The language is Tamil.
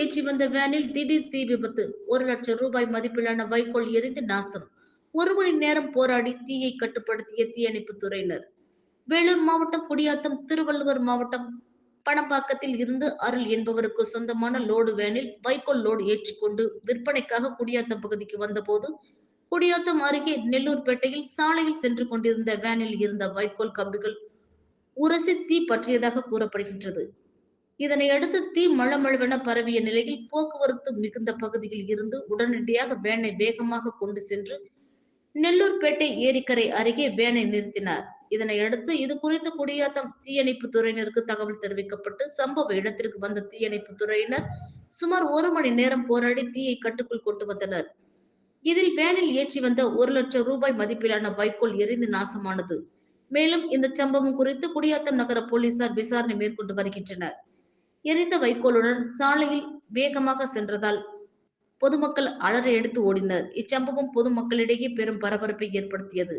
ஏற்றி வந்த வேனில் திடீர் தீ விபத்து. ஒரு லட்சம் ரூபாய் மதிப்பிலான வைக்கோல் எரிந்து நாசம். ஒரு மணி நேரம் போராடி தீயை கட்டுப்படுத்திய தீயணைப்பு துறையினர். வேலூர் மாவட்டம் குடியாத்தம் திருவள்ளுவர் மாவட்டம் பணப்பாக்கத்தில் இருந்து அருள் என்பவருக்கு சொந்தமான லோடு வேனில் வைக்கோல் லோடு ஏற்றிக்கொண்டு விற்பனைக்காக குடியாத்தம் பகுதிக்கு வந்தபோது குடியாத்தம் அருகே நெல்லூர்பேட்டையில் சாலையில் சென்று கொண்டிருந்த வேனில் இருந்த வைக்கோல் கம்பிகள் உரசி தீ பற்றியதாக கூறப்படுகின்றது. இதனை அடுத்து தீ மளமளவென பரவிய நிலையில் போக்குவரத்து மிகுந்த பகுதியில் இருந்து உடனடியாக வேனை வேகமாக கொண்டு சென்று நெல்லூர்பேட்டை ஏரிக்கரை அருகே வேனை நிறுத்தினார். இதனை அடுத்து இது குறித்து குடியாத்தம் தீயணைப்பு துறையினருக்கு தகவல் தெரிவிக்கப்பட்டு சம்பவ இடத்திற்கு வந்த தீயணைப்பு துறையினர் சுமார் ஒரு மணி நேரம் போராடி தீயை கட்டுக்குள் கொண்டு வந்தனர். இதில் வேனில் ஏற்றி வந்த ஒரு லட்சம் ரூபாய் மதிப்பிலான வைக்கோல் எரிந்து நாசமானது. மேலும் இந்த சம்பவம் குறித்து குடியாத்தம் நகர போலீசார் விசாரணை மேற்கொண்டு வருகின்றனர். எரிந்த வைக்கோலுடன் சாலையில் வேகமாக சென்றதால் பொதுமக்கள் அலறி எடுத்து ஓடினர். இச்சம்பவம் பொதுமக்களிடையே பெரும் பரபரப்பை ஏற்படுத்தியது.